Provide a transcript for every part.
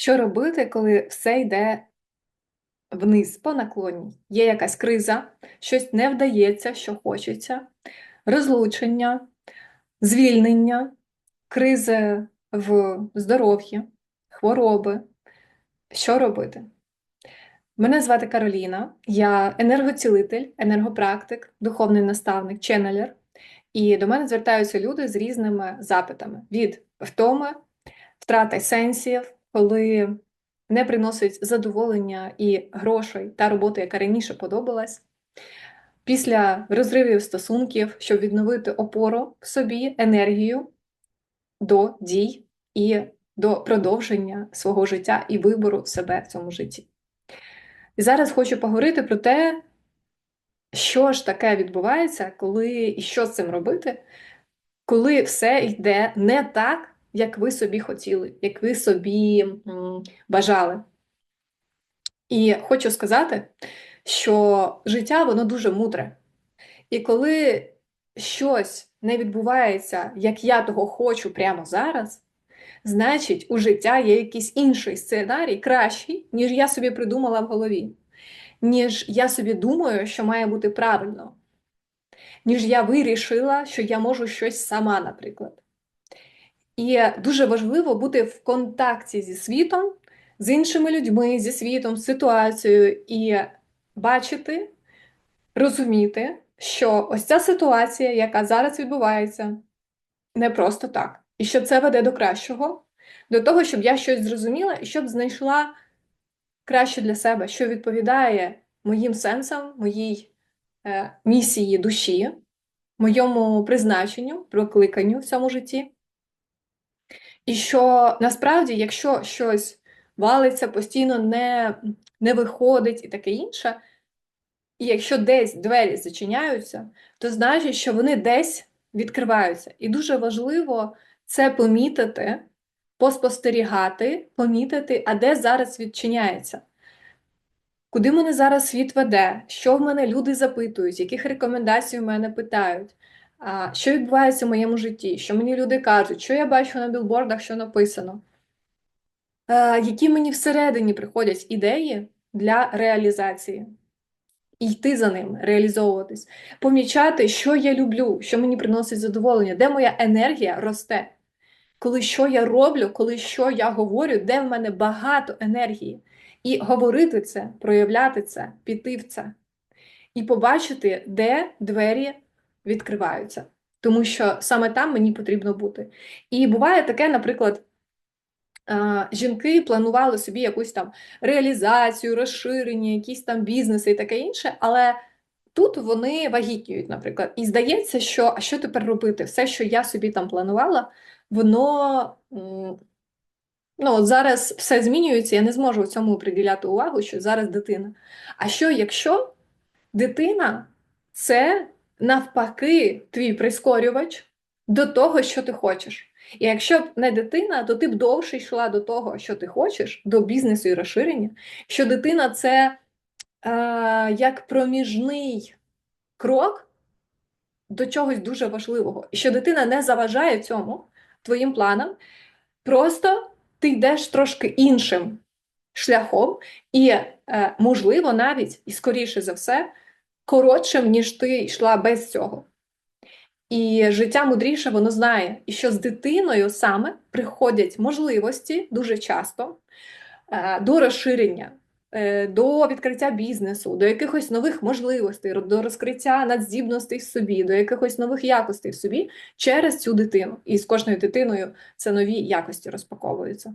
Що робити, коли все йде вниз по наклоні? Є якась криза, щось не вдається, що хочеться, розлучення, звільнення, кризи в здоров'ї, хвороби. Що робити? Мене звати Кароліна, я енергоцілитель, енергопрактик, духовний наставник, ченнелер. І до мене звертаються люди з різними запитами: від втоми, втрати сенсів, коли не приносить задоволення і грошей та роботи, яка раніше подобалась. Після розривів стосунків, щоб відновити опору в собі, енергію до дій і до продовження свого життя і вибору себе в цьому житті. І зараз хочу поговорити про те, що ж таке відбувається, коли і що з цим робити, коли все йде не так, як ви собі хотіли, як ви собі бажали. І хочу сказати, що життя воно дуже мудре. І коли щось не відбувається, як я того хочу прямо зараз, значить, у життя є якийсь інший сценарій, кращий, ніж я собі придумала в голові, ніж я собі думаю, що має бути правильно, ніж я вирішила, що я можу щось сама, наприклад. І дуже важливо бути в контакті зі світом, з іншими людьми, зі світом, з ситуацією, і бачити, розуміти, що ось ця ситуація, яка зараз відбувається, не просто так. І що це веде до кращого, до того, щоб я щось зрозуміла і щоб знайшла краще для себе, що відповідає моїм сенсам, моїй е, місії душі, моєму призначенню, прокликанню в цьому житті. І що насправді, якщо щось валиться, постійно не, не виходить і таке інше, і якщо десь двері зачиняються, то значить, що вони десь відкриваються. І дуже важливо це помітити, поспостерігати, помітити, а де зараз відчиняється. Куди мене зараз світ веде? Що в мене люди запитують, яких рекомендацій в мене питають? Що відбувається в моєму житті? Що мені люди кажуть, що я бачу на білбордах, що написано? Які мені всередині приходять ідеї для реалізації? І йти за ним, реалізовуватись, помічати, що я люблю, що мені приносить задоволення, де моя енергія росте. Коли що я роблю, коли що я говорю, де в мене багато енергії. І говорити це, проявляти це, піти в це. І побачити, де двері відкриваються. Тому що саме там мені потрібно бути. І буває таке, наприклад, жінки планували собі якусь там реалізацію, розширення, якісь там бізнеси і таке інше, але тут вони вагітніють, наприклад. І здається, що а що тепер робити? Все, що я собі там планувала, воно. Ну, зараз все змінюється, я не зможу цьому приділяти увагу, що зараз дитина. А що, якщо дитина це навпаки твій прискорювач до того, що ти хочеш? І якщо б не дитина, то ти б довше йшла до того, що ти хочеш, до бізнесу і розширення. Що дитина це е, як проміжний крок до чогось дуже важливого. І що дитина не заважає цьому твоїм планам, просто ти йдеш трошки іншим шляхом, і, е, можливо, навіть і скоріше за все, коротшим, ніж ти йшла без цього. І життя мудріше воно знає, і що з дитиною саме приходять можливості дуже часто е, до розширення, е, до відкриття бізнесу, до якихось нових можливостей, до розкриття надздібностей в собі, до якихось нових якостей в собі через цю дитину. І з кожною дитиною це нові якості розпаковуються.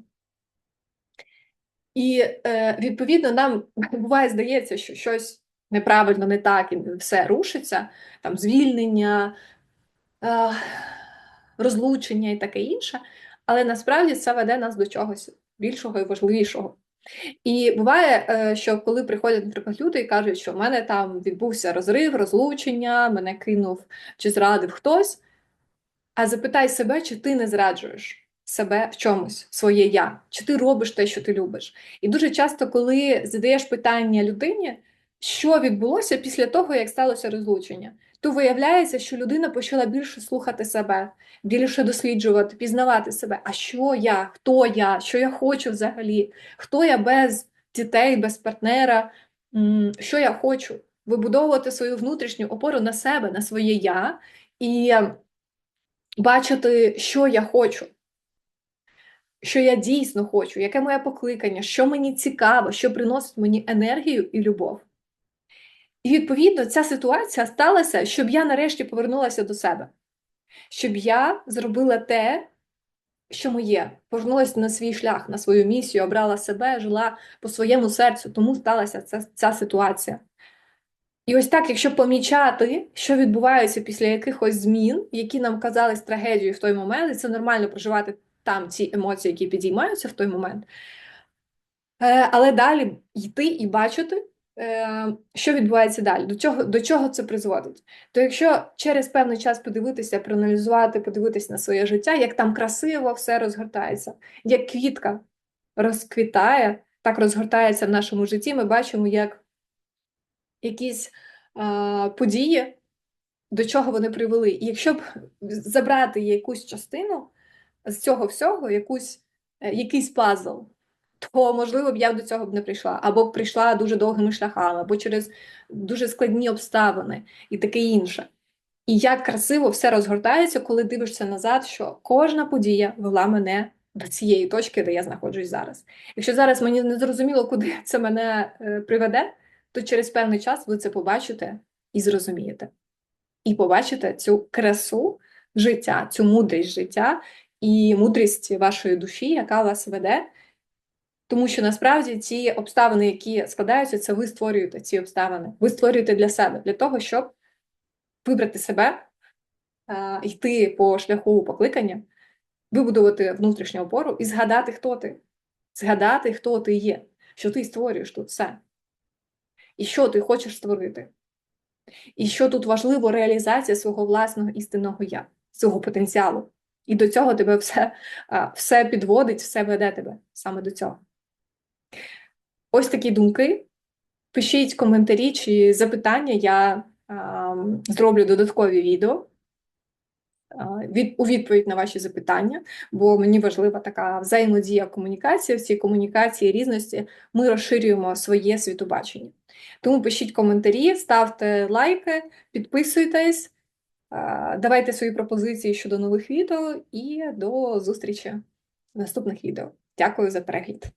І е, відповідно нам буває здається, що щось неправильно, не так, і все рушиться, там звільнення. Е, розлучення і таке інше, але насправді це веде нас до чогось більшого і важливішого. І буває, е, що коли приходять, наприклад, люди і кажуть, що в мене там відбувся розрив, розлучення, мене кинув чи зрадив хтось. А запитай себе, чи ти не зраджуєш себе в чомусь, своє я, чи ти робиш те, що ти любиш. І дуже часто, коли задаєш питання людині, що відбулося після того, як сталося розлучення, то виявляється, що людина почала більше слухати себе, більше досліджувати, пізнавати себе. А що я, хто я, що я хочу взагалі, хто я без дітей, без партнера, що я хочу, вибудовувати свою внутрішню опору на себе, на своє я і бачити, що я хочу. Що я дійсно хочу, яке моє покликання, що мені цікаво, що приносить мені енергію і любов. І відповідно ця ситуація сталася, щоб я нарешті повернулася до себе, щоб я зробила те, що моє, повернулася на свій шлях, на свою місію, обрала себе, жила по своєму серцю, тому сталася ця, ця ситуація. І ось так, якщо помічати, що відбувається після якихось змін, які нам казались трагедією в той момент, і це нормально проживати там ці емоції, які підіймаються в той момент, Е, але далі йти і бачити, що відбувається далі, до чого, до чого це призводить. То якщо через певний час подивитися, проаналізувати, подивитися на своє життя, як там красиво все розгортається, як квітка розквітає, так розгортається в нашому житті, ми бачимо, як якісь а, події, до чого вони привели. І якщо б забрати якусь частину з цього всього, якусь, е, якийсь пазл, то можливо б я до цього б не прийшла, або б прийшла дуже довгими шляхами, або через дуже складні обставини і таке інше. І як красиво все розгортається, коли дивишся назад, що кожна подія вела мене до цієї точки, де я знаходжусь зараз. Якщо зараз мені не зрозуміло, куди це мене е, приведе, то через певний час ви це побачите і зрозумієте. І побачите цю красу життя, цю мудрість життя і мудрість вашої душі, яка вас веде. Тому що насправді ці обставини, які складаються, це ви створюєте ці обставини. Ви створюєте для себе, для того, щоб вибрати себе, е, йти по шляху покликання, вибудувати внутрішню опору і згадати, хто ти. Згадати, хто ти є, що ти створюєш тут все. І що ти хочеш створити. І що тут важливо реалізація свого власного істинного я, свого потенціалу. І до цього тебе все, все підводить, все веде тебе саме до цього. Ось такі думки. Пишіть коментарі чи запитання, я а, зроблю додаткові відео а, від, у відповідь на ваші запитання, бо мені важлива така взаємодія комунікація. В цій комунікації різності ми розширюємо своє світобачення. Тому пишіть коментарі, ставте лайки, підписуйтесь, а, давайте свої пропозиції щодо нових відео і до зустрічі в наступних відео. Дякую за перегляд.